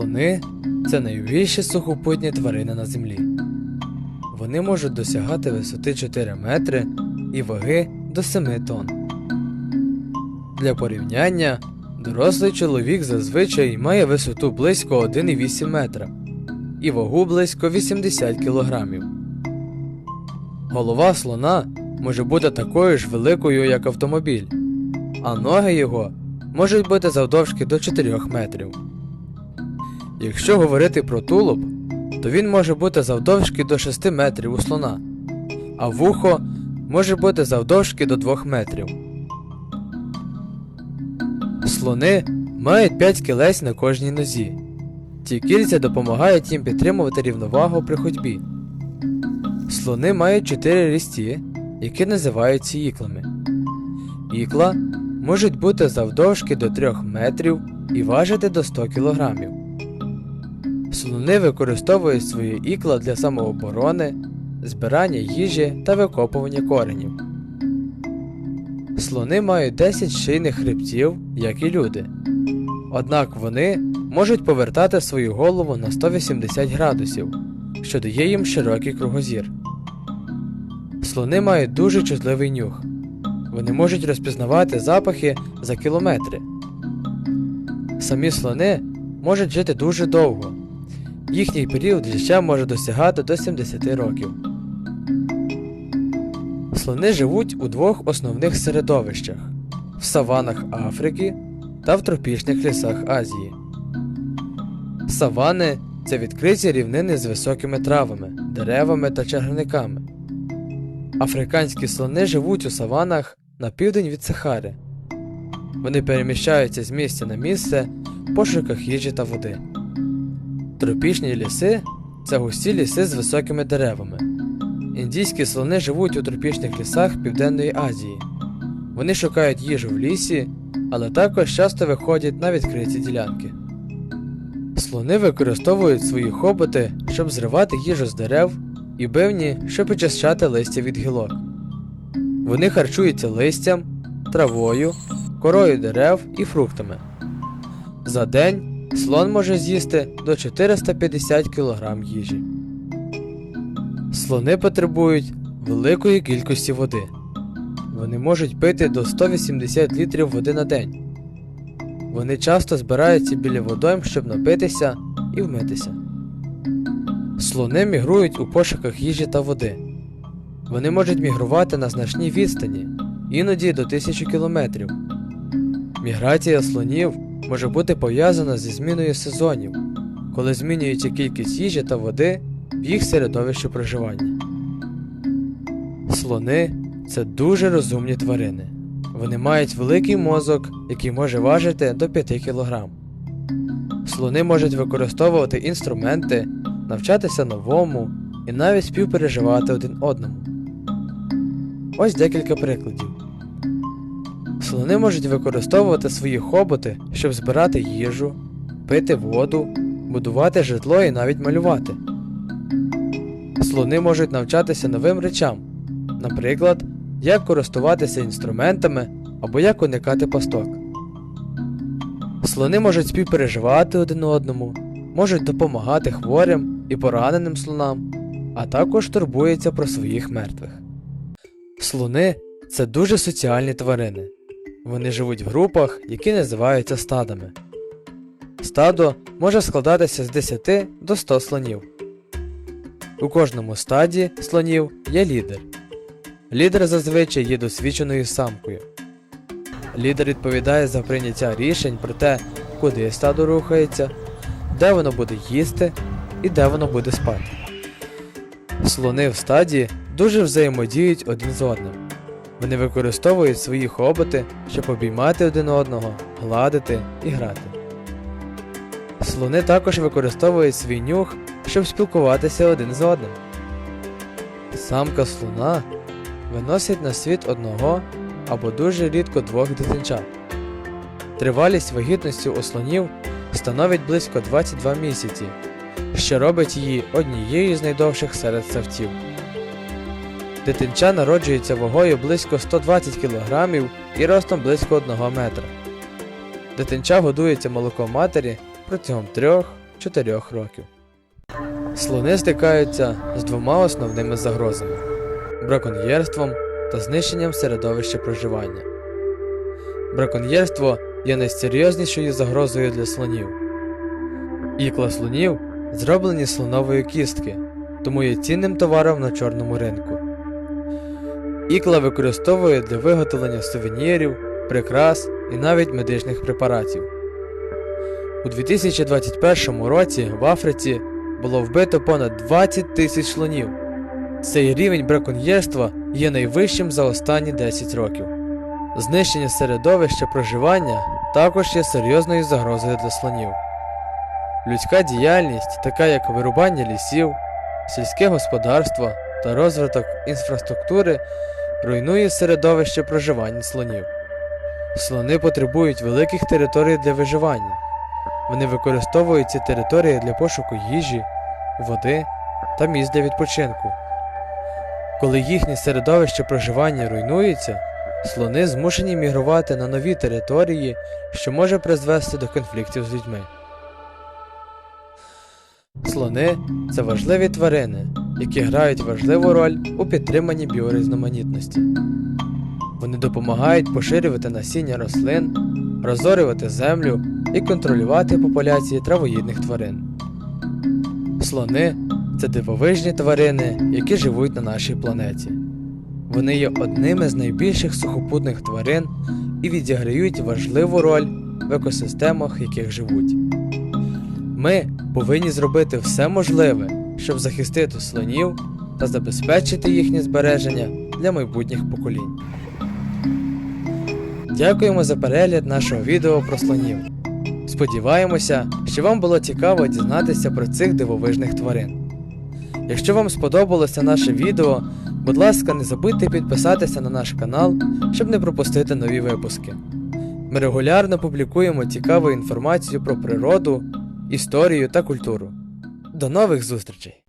Слони це найбільші сухопутні тварини на землі. Вони можуть досягати висоти 4 метри і ваги до 7 тонн. Для порівняння, дорослий чоловік зазвичай має висоту близько 1,8 метра і вагу близько 80 кілограмів. Голова слона може бути такою ж великою, як автомобіль, а ноги його можуть бути завдовжки до 4 метрів. Якщо говорити про тулуб, то він може бути завдовжки до 6 метрів у слона, а вухо може бути завдовжки до 2 метрів. Слони мають 5 кілець на кожній нозі. Ці кільця допомагають їм підтримувати рівновагу при ходьбі. Слони мають 4 рісті, які називаються іклами. Ікла можуть бути завдовжки до 3 метрів і важити до 100 кілограмів. Слони використовують свої ікла для самооборони, збирання їжі та викопування коренів. Слони мають 10 шийних хребтів, як і люди. Однак вони можуть повертати свою голову на 180 градусів, що дає їм широкий кругозір. Слони мають дуже чутливий нюх. Вони можуть розпізнавати запахи за кілометри. Самі слони можуть жити дуже довго. Їхній період життя може досягати до 70 років. Слони живуть у двох основних середовищах в саванах Африки та в тропічних лісах Азії. Савани це відкриті рівнини з високими травами, деревами та чагарниками. Африканські слони живуть у саванах на південь від Сахари. Вони переміщаються з місця на місце в пошуках їжі та води. Тропічні ліси це густі ліси з високими деревами. Індійські слони живуть у тропічних лісах Південної Азії. Вони шукають їжу в лісі, але також часто виходять на відкриті ділянки. Слони використовують свої хоботи, щоб зривати їжу з дерев, і бивні, щоб очищати листя від гілок. Вони харчуються листям, травою, корою дерев і фруктами. За день слон може з'їсти до 450 кг їжі. Слони потребують великої кількості води. Вони можуть пити до 180 літрів води на день. Вони часто збираються біля водойм, щоб напитися і вмитися. Слони мігрують у пошуках їжі та води. Вони можуть мігрувати на значній відстані, іноді до тисячі кілометрів. Міграція слонів може бути пов'язана зі зміною сезонів, коли змінюється кількість їжі та води в їх середовищі проживання. Слони це дуже розумні тварини. Вони мають великий мозок, який може важити до 5 кг. Слони можуть використовувати інструменти, навчатися новому і навіть співпереживати один одному. Ось декілька прикладів. Слони можуть використовувати свої хоботи, щоб збирати їжу, пити воду, будувати житло і навіть малювати. Слони можуть навчатися новим речам, наприклад, як користуватися інструментами або як уникати пасток. Слони можуть співпереживати один одному, можуть допомагати хворим і пораненим слонам, а також турбуються про своїх мертвих. Слони це дуже соціальні тварини. Вони живуть в групах, які називаються стадами. Стадо може складатися з 10 до 100 слонів. У кожному стаді слонів є лідер. Лідер зазвичай є досвідченою самкою. Лідер відповідає за прийняття рішень про те, куди стадо рухається, де воно буде їсти і де воно буде спати. Слони в стаді дуже взаємодіють один з одним. Вони використовують свої хоботи, щоб обіймати один одного, гладити і грати. Слони також використовують свій нюх, щоб спілкуватися один з одним. Самка слона виносить на світ одного або дуже рідко двох дитинчат. Тривалість вагітності у слонів становить близько 22 місяці, що робить її однією з найдовших серед савців. Дитинча народжується вагою близько 120 кг і ростом близько 1 метра. Дитинча годується молоком матері протягом 3-4 років. Слони стикаються з двома основними загрозами браконьєрством та знищенням середовища проживання. Браконьєрство є найсерйознішою загрозою для слонів. Ікла слонів зроблені слонової кістки, тому є цінним товаром на чорному ринку. Ікла використовують для виготовлення сувенірів, прикрас і навіть медичних препаратів. У 2021 році в Африці було вбито понад 20 тисяч слонів. Цей рівень браконьєрства є найвищим за останні 10 років. Знищення середовища проживання також є серйозною загрозою для слонів. Людська діяльність, така як вирубання лісів, сільське господарство та розвиток інфраструктури, руйнує середовище проживання слонів. Слони потребують великих територій для виживання. Вони використовують ці території для пошуку їжі, води та місць для відпочинку. Коли їхнє середовище проживання руйнується, слони змушені мігрувати на нові території, що може призвести до конфліктів з людьми. Слони це важливі тварини, які грають важливу роль у підтриманні біорізноманітності. Вони допомагають поширювати насіння рослин, розорювати землю і контролювати популяції травоїдних тварин. Слони це дивовижні тварини, які живуть на нашій планеті. Вони є одними з найбільших сухопутних тварин і відіграють важливу роль в екосистемах, яких живуть. Ми повинні зробити все можливе, щоб захистити слонів та забезпечити їхнє збереження для майбутніх поколінь. Дякуємо за перегляд нашого відео про слонів. Сподіваємося, що вам було цікаво дізнатися про цих дивовижних тварин. Якщо вам сподобалося наше відео, будь ласка, не забудьте підписатися на наш канал, щоб не пропустити нові випуски. Ми регулярно публікуємо цікаву інформацію про природу, історію та культуру. До нових зустрічей!